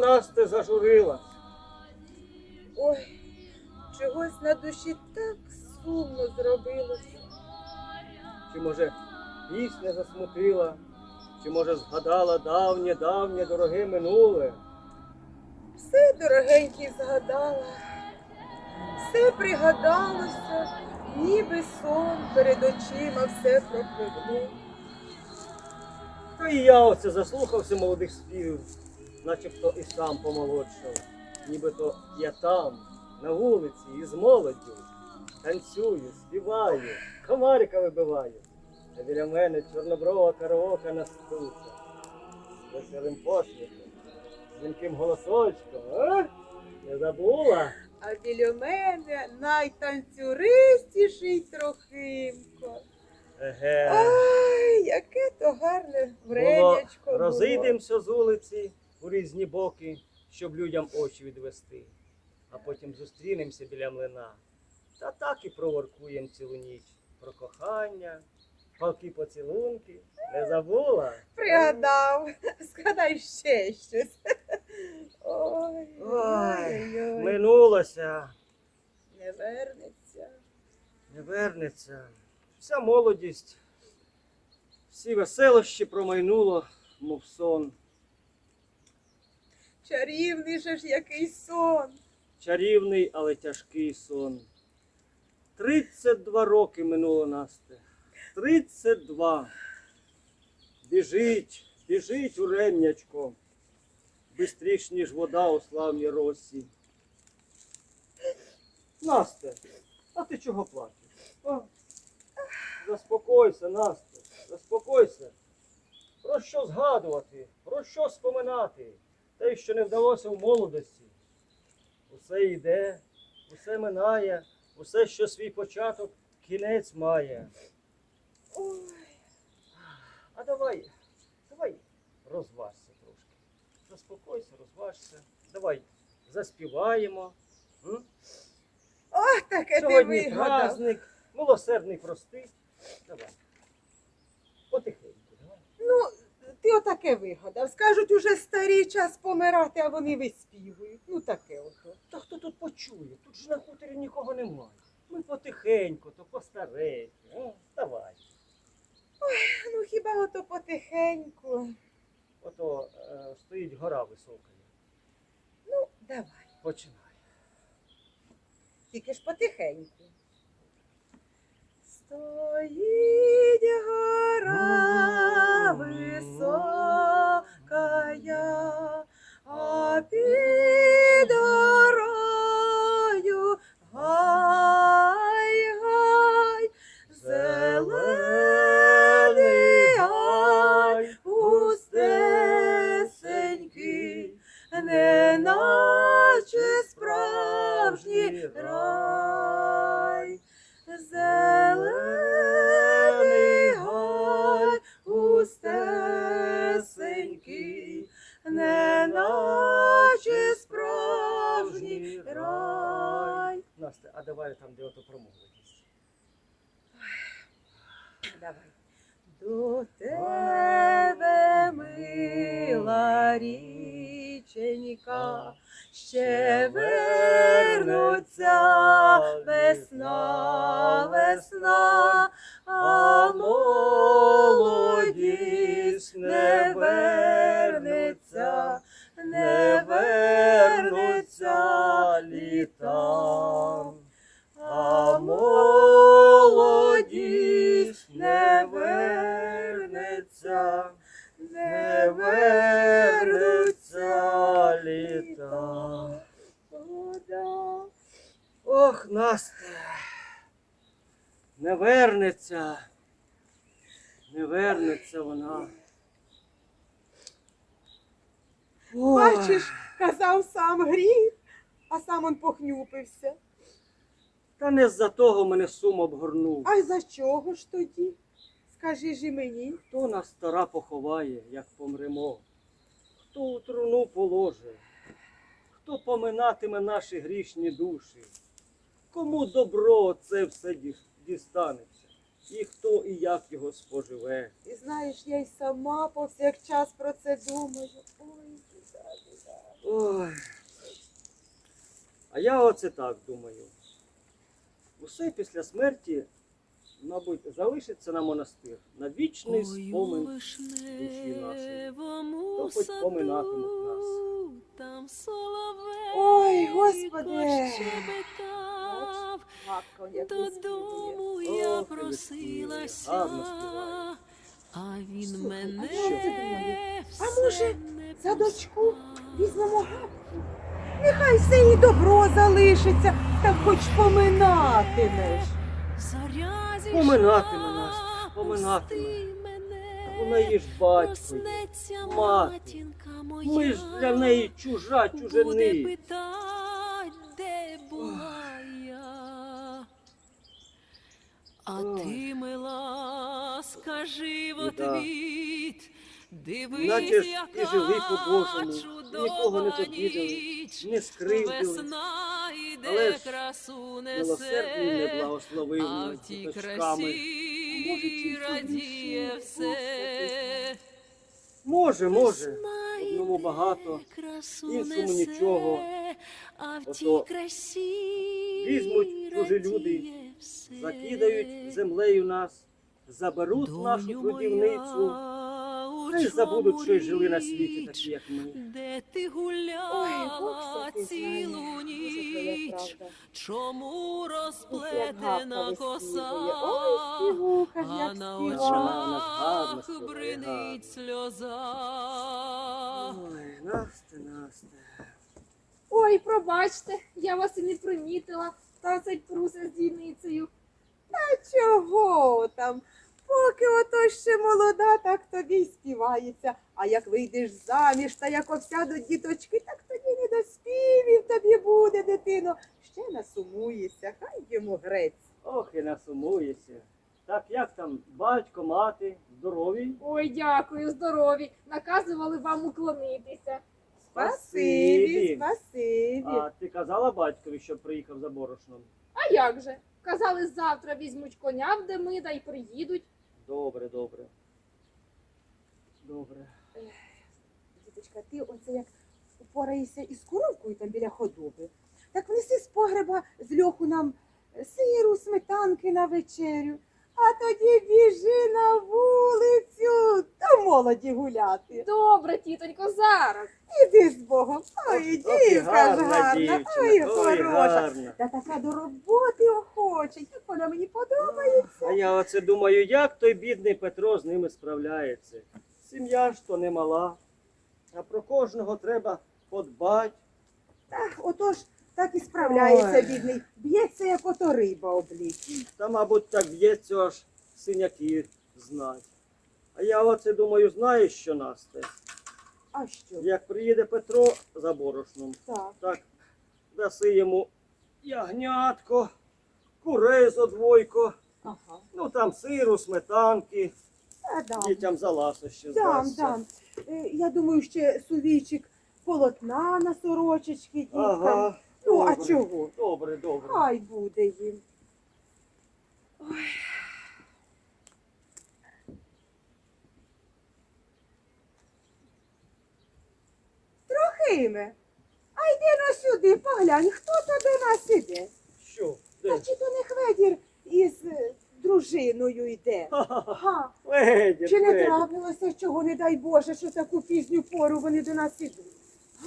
Чого Насте зажурилась? Ой, чогось на душі так сумно зробилося. Чи може пісня засмутила? Чи може згадала давнє, давнє дороге минуле? Все дорогенький згадала, все пригадалося, ніби сон перед очима все пропливло. Та і я оце заслухався молодих співів, начебто і сам помолодшав. Нібито я там, на вулиці, із молоддю, танцюю, співаю, комарика вибиваю. А біля мене чорноброва караока настуса. З веселим посміхом, дзвінким голосочком, а? Не забула? А біля мене найтанцюристіший трохимко. Еге. Ай, яке то гарне времячко було. розійдемося з вулиці у різні боки, щоб людям очі відвести, а потім зустрінемося біля млина. Та так і проворкуємо цілу ніч про кохання, палки поцілунки. Не забула? Пригадав. Згадай ще щось. Ой, Ой, ой, ой. Минулося, Не вернеться. не вернеться. Вся молодість, всі веселощі промайнуло, мов сон. Чарівний же ж який сон. Чарівний, але тяжкий сон. 32 роки минуло Насте. 32. Біжить, біжить уремнячко. Бистріш, ніж вода у славній росі. Насте, а ти чого плачеш? А? Заспокойся, Насте, заспокойся. Про що згадувати, про що споминати? Те, що не вдалося в молодості. Усе йде, усе минає, усе, що свій початок, кінець має. Ой, А давай, давай розважся трошки. Заспокойся, розважся. Давай заспіваємо. М? Ох, таке ти Сьогодні вигадав. праздник, милосердний простий. Давай. Потихеньку, давай. Ну, ти отаке вигадав. Скажуть, уже старий час помирати, а вони виспівують. Ну таке ото. Та хто тут почує? Тут ж на хуторі нікого немає. Ми потихеньку, то постарейки. М? Давай. Ну хіба ото потихеньку. Ото е, стоїть гора висока. Ну, давай. Починай. Тільки ж потихеньку. Стоїть гора високая, а під горою похнюпився. Та не з-за того мене сум обгорнув. А й за чого ж тоді? Скажи ж і мені. Хто нас стара поховає, як помремо? Хто у труну положе? Хто поминатиме наші грішні душі? Кому добро це все дістанеться? І хто і як його споживе? І знаєш, я й сама повсякчас про це думаю. Ой, Ой. А я оце так думаю. Усе після смерті, мабуть, залишиться на монастир, на вічний спомин. вишневому То хоч поминатимуть нас. там Ой, Господи. додому я просилася, а він мене а може, за дочку. Візьмемо гадку. Нехай все їй добро залишиться, так хоч поминатимеш. Поминатиме нас, поминатиме. пусти мене, ж батько мати. Ми ж для неї чужа чужини. А ти, мила, скажи в отвіт, дивись, Наче ж і яка жили по-божому, чудова нікого не обідали, ніч. Не скривдили. Але ж красу Милосердний не благословив а нас в тій діточками. радіє все. Може, може. Одному багато, іншому нічого. А в Ото тій красі візьмуть чужі люди. Закидають землею нас, заберуть нашу трудівницю. Хай забудуть, що й жили на світі, такі як ми. Де ти гуляла цілу ніч? Чому розплетена коса? А на очах бринить сльоза. Ой, Насте, Насте. Ой, пробачте, я вас і не примітила. Тацать пруся з дійницею. Та чого там? Поки ото ще молода, так тобі й співається. А як вийдеш заміж та як овсядуть діточки, так тоді не до співів тобі буде, дитино. Ще насумуєшся, хай йому грець. Ох, і насумуєшся. Так як там батько, мати, здорові? Ой, дякую, здорові. Наказували вам уклонитися. Спасибі, спасибі. А ти казала батькові, щоб приїхав за борошном? А як же? Казали, завтра візьмуть коня в Демида і приїдуть. Добре, добре. Добре. Діточка, ти оце як упораєшся із коровкою там біля ходоби, так внеси з погреба з льоху нам сиру, сметанки на вечерю, а тоді біжи на вулицю та молоді гуляти. Добре, тітонько, зараз. Іди з Богом. Ой, і дівка ж гарна, дівчина, ой, ой, хороша. гарна. Та така до роботи охоча, як вона мені подобається. А я оце думаю, як той бідний Петро з ними справляється. Сім'я ж то не мала, а про кожного треба подбати. Та, отож, так і справляється Ой. бідний. Б'ється, як ото риба облік. Та, мабуть, так б'ється аж синяки знать. А я оце думаю, знаєш що, Насте? А що? Як приїде Петро за борошном, Так. так даси йому ягнятко, курей зо двойко, Ага. ну там сиру, сметанки, Та дам. дітям за ласощі Дам, здасться. дам. Е, Я думаю, ще сувійчик полотна на сорочечки діткам. Ага. Ну, а чого? Добре, добре. Хай буде їм. Ой. Трохиме, а йди на сюди, поглянь, хто то до нас іде. Що? Та Де? чи то не хведір із е, дружиною йде? Га. Федір, Чи не Федір. трапилося, чого, не дай Боже, що таку пізню пору вони до нас ідуть?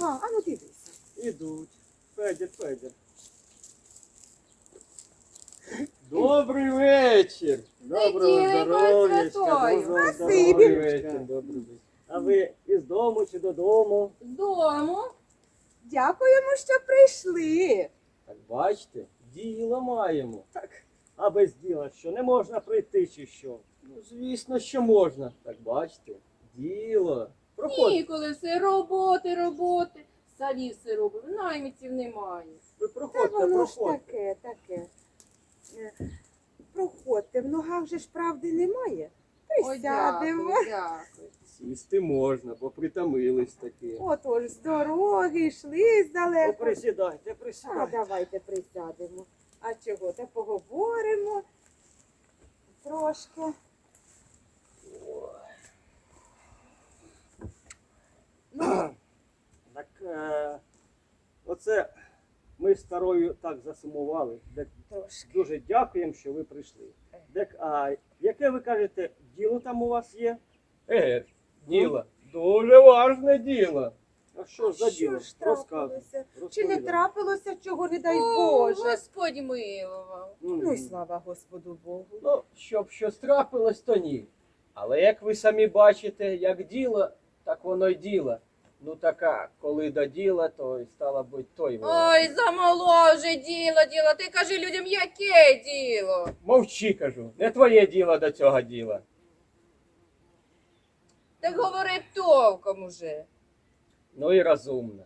Га, а ну дивися. Ідуть. Федір, Федір. Добрий вечір. Доброго Неділя здоров'ячка. Святою. Доброго Спасибі. здоров'ячка. Добрий вечір. А ви із дому чи додому? З дому. Дякуємо, що прийшли. Так бачите, діло маємо. Так. А без діла що, не можна прийти чи що? Ну, звісно, що можна. Так бачите, діло. Проходьте. Ніколи все роботи, роботи. Самі все робимо, наймітів немає. Ви Та проходьте, воно ж проходьте. таке, таке. Е, Проходьте, в ногах же ж правди немає. Ой, Присядемо. дякую, дякую. Сісти можна, бо притомились таки. Отож, з дороги йшли О, здалеку. присідайте, А присідайте. давайте присядемо. А чого? Та поговоримо трошки. Ну, е, оце ми з старою так засумували. Дек, дуже дякуємо, що ви прийшли. Дек, а яке ви кажете, діло там у вас є? Е, діло. Дуже важне діло. А що ж за Що діло? ж трапилося? Чи не розповідай. трапилося, чого не дай О, Боже? Господь милував. Мгм. Ну і слава Господу Богу. Ну, щоб щось трапилось, то ні. Але як ви самі бачите, як діло, так воно й діло. Ну така, коли до діла, то й стало бути той воно. Ой, замало вже діло, діло. Ти кажи людям, яке діло? Мовчи, кажу, не твоє діло до цього діла. Так говори толком уже. Ну і розумно.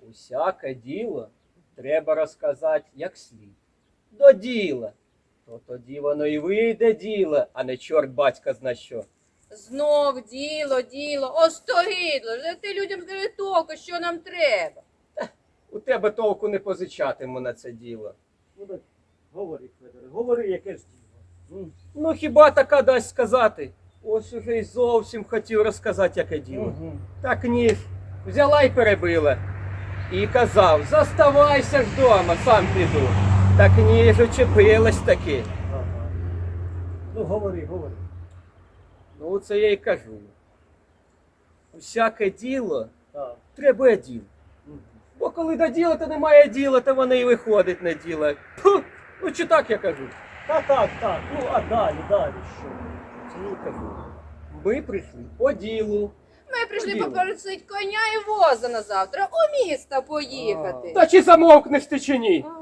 Усяке діло треба розказати як слід. До діла. То тоді воно і вийде діло, а не чорт батька зна що. Знов діло, діло, остогідло. Вже ти людям скажи толку, що нам треба. У тебе толку не позичатиму на це діло. Ну, так, говори, Федоре, говори, яке ж діло. М. Ну хіба така дасть сказати? Ось уже й зовсім хотів розказати, яке діло. Мгм. Так ні взяла й перебила. І казав, заставайся ж дома, сам піду. Так ні ж учепилась таки. Ага. Ну, говори, говори. Ну, це я й кажу. Усяке діло Так. треба діло. Мгм. Бо коли до діла, то немає діла, то воно і виходить на діло. Фу, ну чи так я кажу? Та так, так. Ну, а далі, далі що? Це я кажу. Ми прийшли по ділу. Ми прийшли Діло. попросити коня і воза на завтра у місто поїхати. Та чи замовкнеш ти чи ні? А.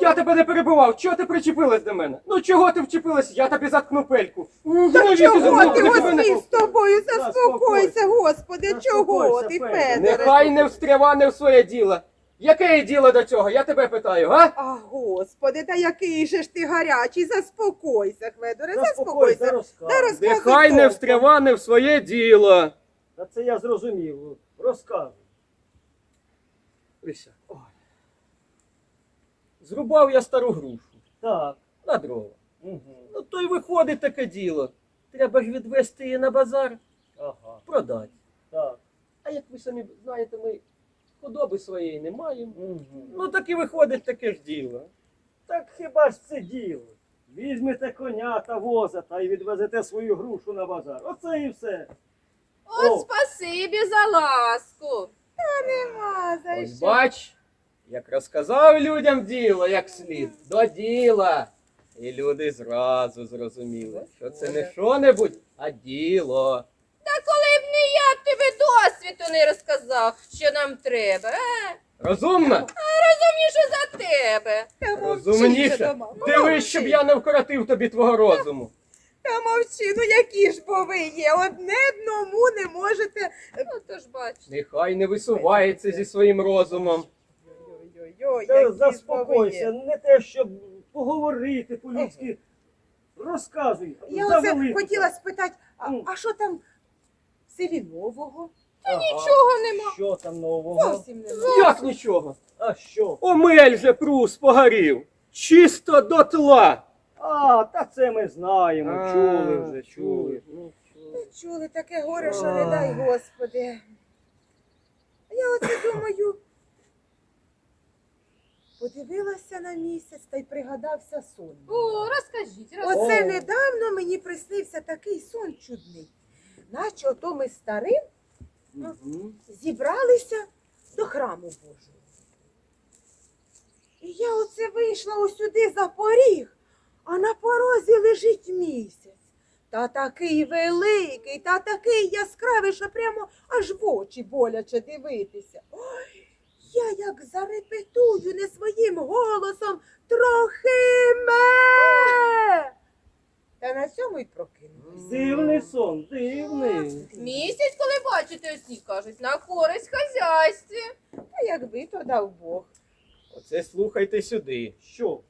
Я тебе не перебував, чого ти причепилась до мене? Ну чого ти вчепилась? Я тобі заткну пельку. Ну, Та чого ти. Господи, з тобою? Заспокойся. Господи, чого ти, Федоре. Нехай не встряване в своє діло. Яке є діло до цього? Я тебе питаю, га? А, Господи, та який же ж ти гарячий, заспокойся, Федоре, Заспокойся, заспокойся. Та розказуй. Нехай не толком. встряване в своє діло. Та це я зрозумів. Розказуй. Лися. Зрубав я стару грушу Так. на дрова. Угу. Ну то й виходить таке діло. Треба ж відвести її на базар, Ага. продати. Так. А як ви самі знаєте, ми худоби своєї не маємо. Угу. Ну так і виходить таке ж діло. Так хіба ж це діло? Візьмете коня та воза та й відвезете свою грушу на базар. Оце і все. От О. спасибі за ласку. Нема за Ось що. бач, як розказав людям діло, як слід, до діла. І люди зразу зрозуміли, що це не що-небудь, а діло. Та коли б не я тобі досвіду не розказав, що нам треба. Е, Розумно? розумніше за тебе. Та мовчи, Розумніше. Дивись, щоб я не вкоротив тобі твого розуму. Та мовчи, ну які ж бо ви є, одне одному не можете. Ну то ж бач. Нехай не висувається зі своїм розумом. Ой-ой-ой, Та які ви заспокойся, не те, щоб поговорити по-людськи. Розказуй. Я оце хотіла спитати, а, Ну. а що там в селі нового? Ага. Нічого нема. Що там нового? Зовсім немає. Як нічого? А що? Омель же прус погорів. Чисто дотла. А, та це ми знаємо, А, чули вже, чули. Ну, Та чули таке горе, що не дай Господи. А Я оце думаю. Подивилася на місяць та й пригадався сон. О, розкажіть, розкажіть. Оце О. недавно мені приснився такий сон чудний. Наче ото ми старим Мгм. зібралися до храму Божого. І я оце вийшла ось сюди за поріг, а на порозі лежить місяць. Та такий великий, та такий яскравий, що прямо аж в очі боляче дивитися. Ой, я як зарепетую не своїм голосом трохи ме. Та на цьому й прокинулась. Дивний сон, дивний. Місяць, коли бачите усі, кажуть, на користь хазяйстві. Та якби то дав Бог. Оце слухайте сюди. Що?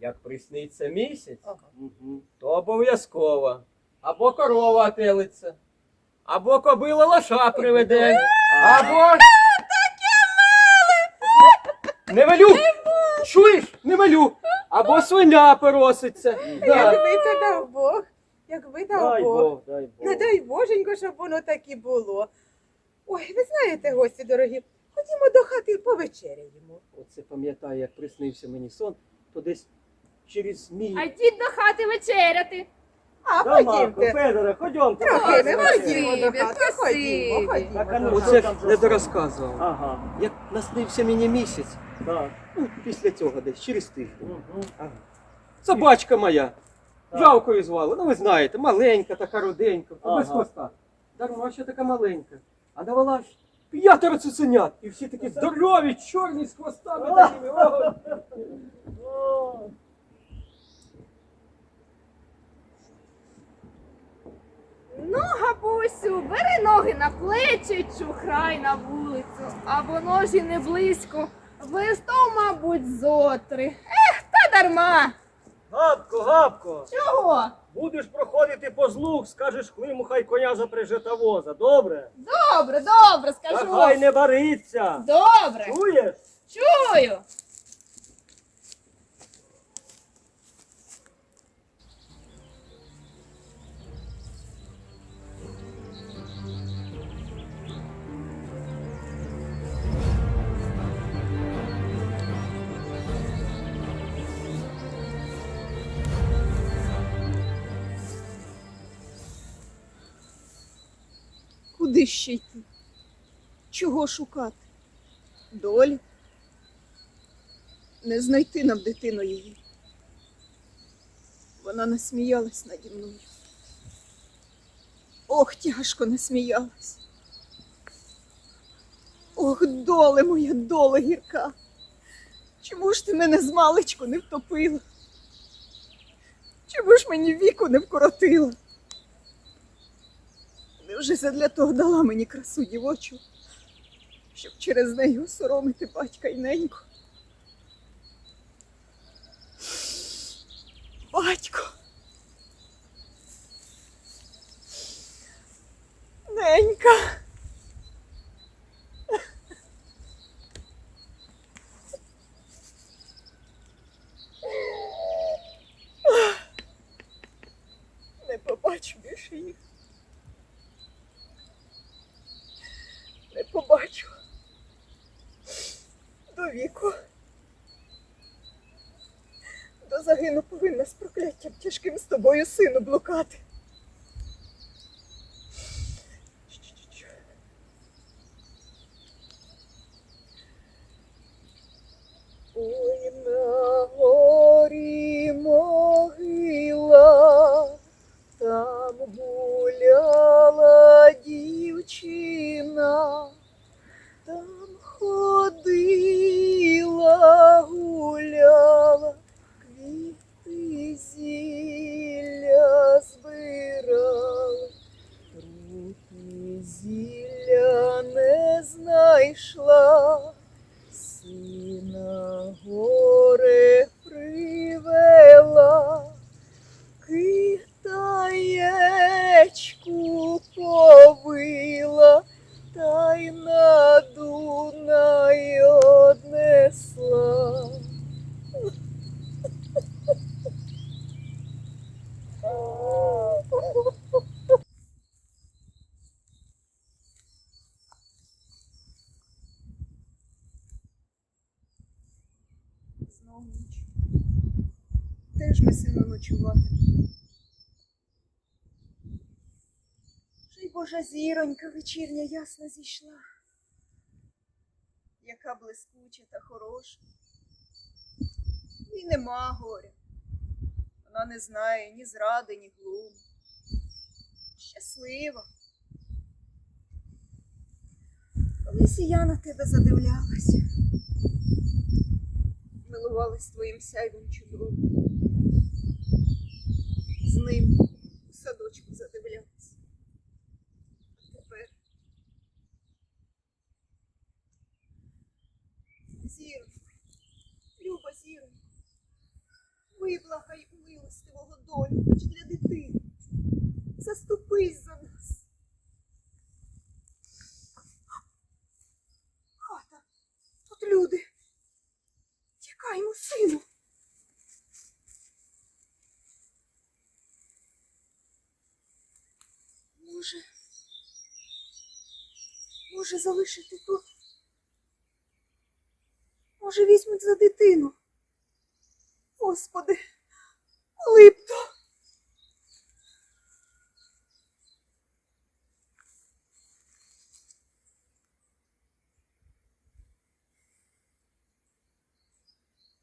Як присниться місяць, Ага. Мгм. то обов'язково. Або корова телиться, або кобила лоша приведе, або. Не велю! Чуєш? Не велю! Або свиня пороситься. Да. Якби то дав Бог. Якби дав Дай Бог. Бог, дай Бог. Не дай Боженько, щоб воно так і було. Ой, ви знаєте, гості дорогі, Ходімо до хати і повечеряємо. Оце пам'ятаю, як приснився мені сон, то десь через мій. А йдіть до хати вечеряти. А Да, Марко, ходімте. Федоре, ходьом. Трохи не давай, ходімо до хати. Ходімо, спасибі. ходімо. Так, а ну, Оце там не дорозказував. Ага, Як наснився мені місяць, так. ну, після цього десь, через тиждень. Мгм. Ага. Собачка моя. Так. Жалкою звали. Ну ви знаєте, маленька, така руденька, Ага. без хвоста. Дарма ще така маленька. А давала ж п'ятеро цуценят. І всі такі здорові, чорні з хвостами такими. О, Ну, габусю, бери ноги на плечі, чухрай на вулицю, а воно ж і не близько. Вистов, мабуть, зотри. Ех, та дарма. Гапко, гапко, Чого? будеш проходити по злук, скажеш Климу, хай коня запряже та воза, добре? Добре, добре, Та скажу. хай не бариться. Добре, Чуєш? чую. Куди ще йти? Чого шукати? Долі? Не знайти нам дитину її. Вона насміялась наді мною. Ох, тяжко насміялась. Ох, доле моя доле гірка. Чому ж ти мене з маличку не втопила? Чому ж мені віку не вкоротила? Невже задля того дала мені красу дівочу, щоб через неї осоромити батька і неньку? Батько. Ненька. Не побачу більше їх. не побачу. До віку. До загину повинна з прокляттям тяжким з тобою сину блукати. Ой, на горі могила, там гуляла дівчина, там ходила, гуляла, квіти зілля збирала, руки зілля не знайшла. Сина горе привела, китаєчку повила, Божа зіронька вечірня ясна зійшла. Яка блискуча та хороша. І нема горя. Вона не знає ні зради, ні глуму. Щаслива. Колись і я на тебе задивлялася. Милувалась твоїм сяйвом чудовим. З ним у садочку задивлялась. А тепер. Зіронько, люба зіронько, виблагай у милостивого долю хоч для дитини. Заступись за нас. Хата, тут люди. Тікаймо, сину. Може, може залишити тут Може, візьмуть за дитину. Господи, липто.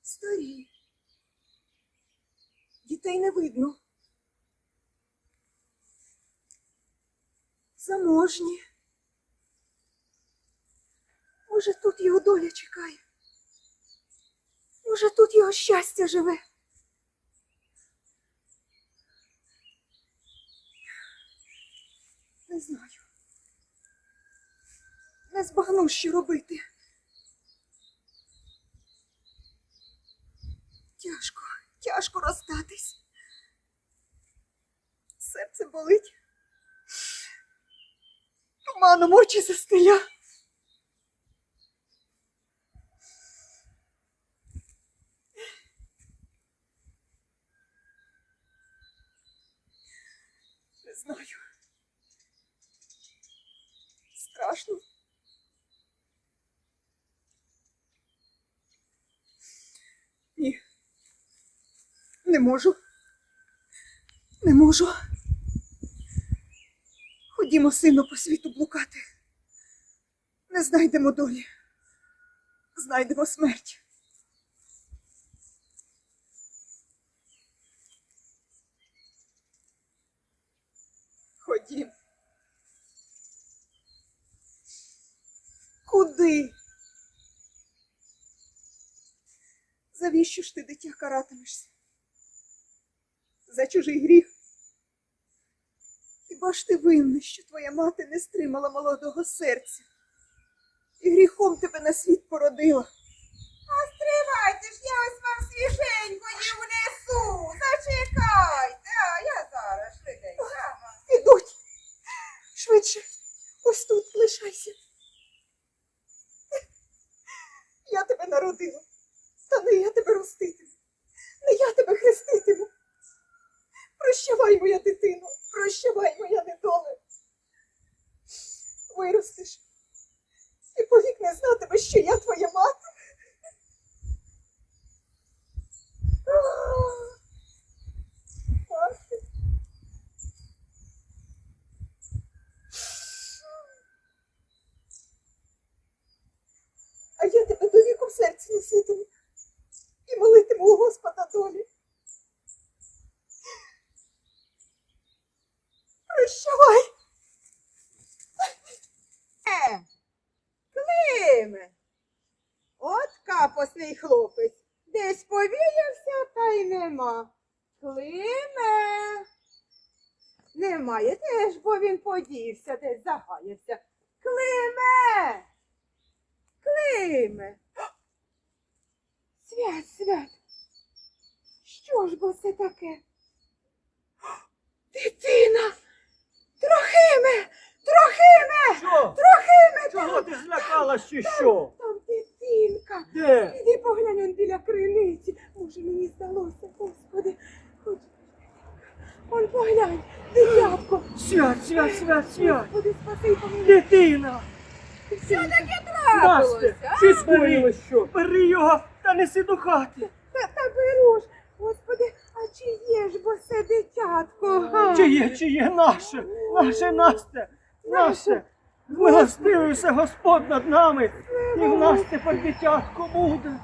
Старі. Дітей не видно. Заможні. Може, тут його доля чекає. Може, тут його щастя живе. Не знаю. Не збагну, що робити. Тяжко, тяжко розстатись. Серце болить. Туманом очі застиля. Знаю. Страшно. Ні. Не можу. Не можу. Ходімо, сину, по світу блукати. Не знайдемо долі. Знайдемо смерть. Ходім. Куди? Завіщо ж ти, дитя, каратимешся? За чужий гріх? Хіба ж ти винна, що твоя мати не стримала молодого серця? І гріхом тебе на світ породила. А Стривайте ж, я ось вам свіженької внесу. Зачекайте, а я зараз швиденько. Ідуть. Швидше. Ось тут лишайся. Я тебе народила. Та не я тебе роститиму. Не я тебе хреститиму. Прощавай, моя дитино, прощавай, моя недоле. Виростеш. І повік не знатимеш, що я твоя мати. а я тебе до віку в серці носитиму і у Господа долі. Прощавай! Е, Климе, от капосний хлопець. Десь повіявся, та й нема. Климе. Немає теж, бо він подівся, десь загаявся. Климе. Климе. Свят, свят. Що ж бо це таке? Дитина! Трохиме! Трохиме! Що? Трохиме! Чого ти злякалась чи що? Там дитинка. Де? Іди поглянь он біля криниці. Може, мені здалося, господи. Хоч. Он поглянь, дитятко. Свят, свят, свят, свят. Господи, спаси помилуй. Дитина! Що таке Насте, ти скоріли що? Бери його та неси до хати. Та, та беру ж. Господи, а чи є ж бо це дитятко? га? Чи є, чи є наше, наше Насте, наше. Милостивився Господь над нами, і в нас тепер дитятко буде.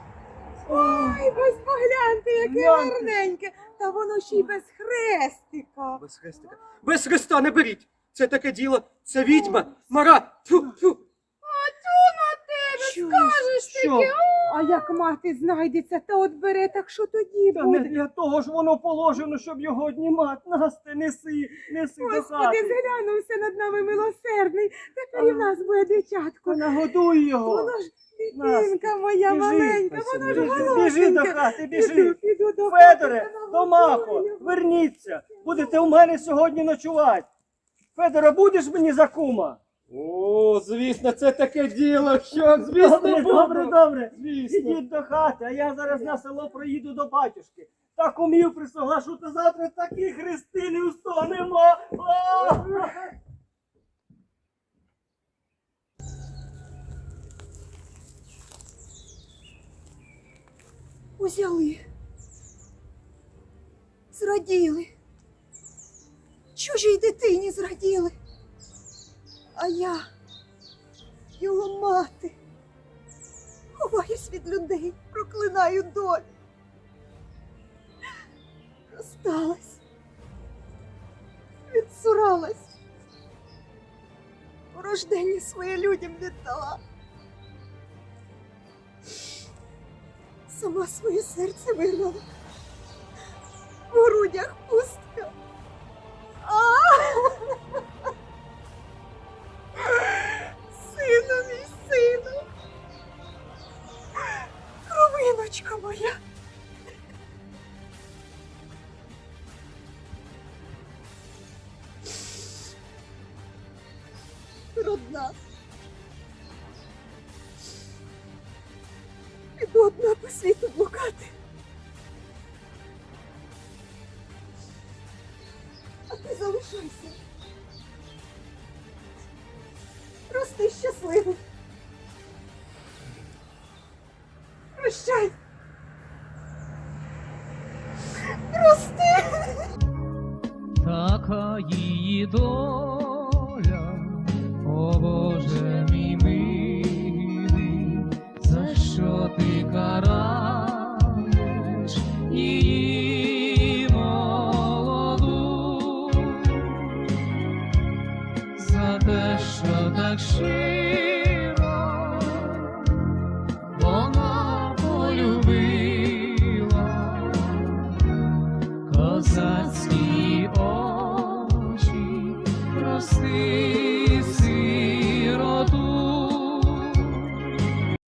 Ой, ось погляньте, яке Гляньте. гарненьке. Та воно ще й без хрестика. Без хрестика. Без хреста не беріть. Це таке діло, це відьма, мара. Фу, фу. Що? Що? А як мати знайдеться, та от бере, так що тоді Та не буде? для того ж воно положено, щоб його однімати. Насте, неси, неси до Господи, хати. зглянувся над нами милосердний. Тепер і в нас буде дитятко. Та Нагодуй його. Воно ж дитинка моя біжи, маленька, воно ж Біжи, голодненьке. біжи до хати, Піду, біжи. піду до Федоре, хати, та Томахо, його. верніться. Будете у мене сьогодні ночувати. Федоре, будеш мені за кума? О, звісно, це таке діло, що звісно Добре, буду. добре, добре. Звісно. Ідіть до хати, а я зараз на село проїду до батюшки. Та кумів присоглашу, та завтра таких хрестинів сто нема. Узяли, зраділи, чужій дитині зраділи, а я, його мати, ховаюсь від людей, проклинаю долю. Розсталась, відсуралась, порождення своє людям віддала. Сама своє серце вигнала. В грудях пустка. Рости